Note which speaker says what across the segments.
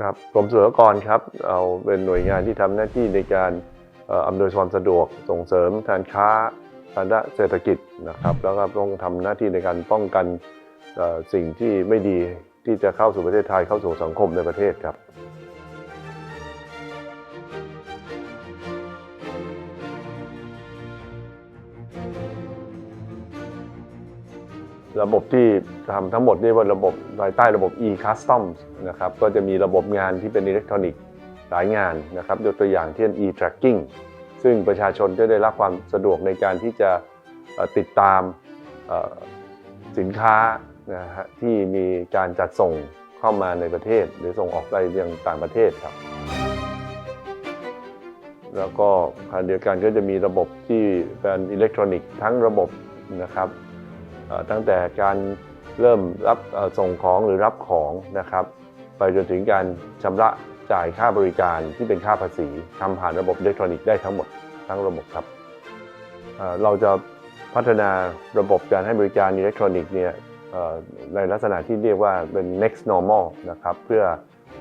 Speaker 1: ครับกรมศุลกากรครับเราเป็นหน่วยงานที่ทำหน้าที่ในการอำนวยความสะดวกส่งเสริมการค้าทางด้านเศรษฐกิจนะครับ แล้วก็ต้องทำหน้าที่ในการป้องกันสิ่งที่ไม่ดีที่จะเข้าสู่ประเทศไทยเข้าสู่สังคมในประเทศครับ ระบบที่ทำทั้งหมดนี่ว่าระบบภายใต้ระบบ e-customs นะครับก็จะมีระบบงานที่เป็นอิเล็กทรอนิกส์หลายงานนะครับยกตัวอย่างเช่น e-tracking ซึ่งประชาชนจะได้รับความสะดวกในการที่จะติดตามสินค้านะฮะที่มีการจัดส่งเข้ามาในประเทศ หรือส่งออกไปยังต่างประเทศครับ แล้วก็ขณะเดียวกันก็จะมีระบบที่เป็นอิเล็กทรอนิกส์ทั้งระบบนะครับ ตั้งแต่การเริ่มรับส่งของหรือรับของนะครับ ไปจนถึงการชำระจ่ายค่าบริการที่เป็นค่าภาษีทำผ่านระบบอิเล็กทรอนิกส์ได้ทั้งหมดทั้งระบบครับ เราจะพัฒนาระบบการให้บริการอิเล็กทรอนิกส์เนี่ยในลักษณะที่เรียกว่าเป็น next normal นะครับเพื่อ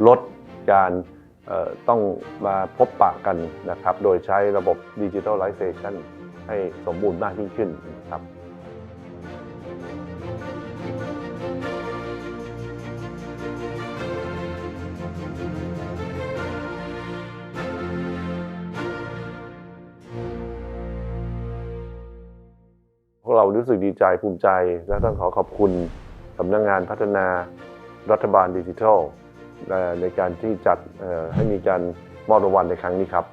Speaker 1: ลดการต้องมาพบปะกันนะครับ โดยใช้ระบบ digitalization ให้สมบูรณ์มากยิ่งขึ้นนะครับ เรารู้สึกดีใจภูมิใจ และต้องขอขอบคุณสำนักงงานพัฒนารัฐบาลดิจิทัลในการที่จัดให้มีการมอบรางวัลในครั้งนี้ครับ